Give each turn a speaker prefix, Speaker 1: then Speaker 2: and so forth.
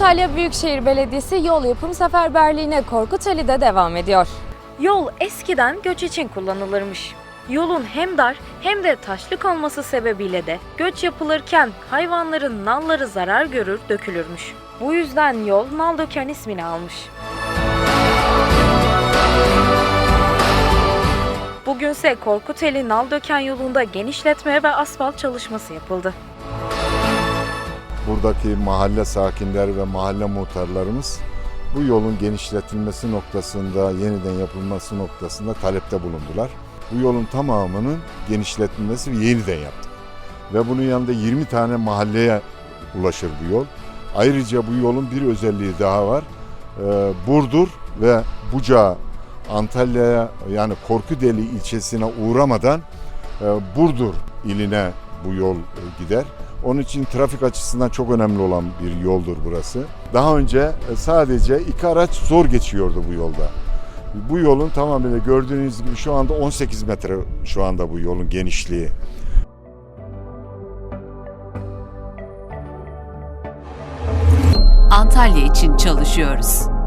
Speaker 1: Antalya Büyükşehir Belediyesi yol yapım seferberliğine Korkuteli'de devam ediyor. Yol eskiden göç için kullanılırmış. Yolun hem dar hem de taşlık olması sebebiyle de göç yapılırken hayvanların nalları zarar görür, dökülürmüş. Bu yüzden yol nal döken ismini almış. Bugünse Korkuteli Naldöken yolunda genişletme ve asfalt çalışması yapıldı.
Speaker 2: Buradaki mahalle sakinleri ve mahalle muhtarlarımız bu yolun genişletilmesi noktasında, yeniden yapılması noktasında talepte bulundular. Bu yolun tamamının genişletilmesi ve yeniden yaptık. Ve bunun yanında 20 tane mahalleye ulaşır bu yol. Ayrıca bu yolun bir özelliği daha var. Ee, Burdur ve Bucağı Antalya'ya yani Korkudeli ilçesine uğramadan e, Burdur iline bu yol gider. Onun için trafik açısından çok önemli olan bir yoldur burası. Daha önce e, sadece iki araç zor geçiyordu bu yolda. Bu yolun tamamıyla gördüğünüz gibi şu anda 18 metre şu anda bu yolun genişliği.
Speaker 3: Antalya için çalışıyoruz.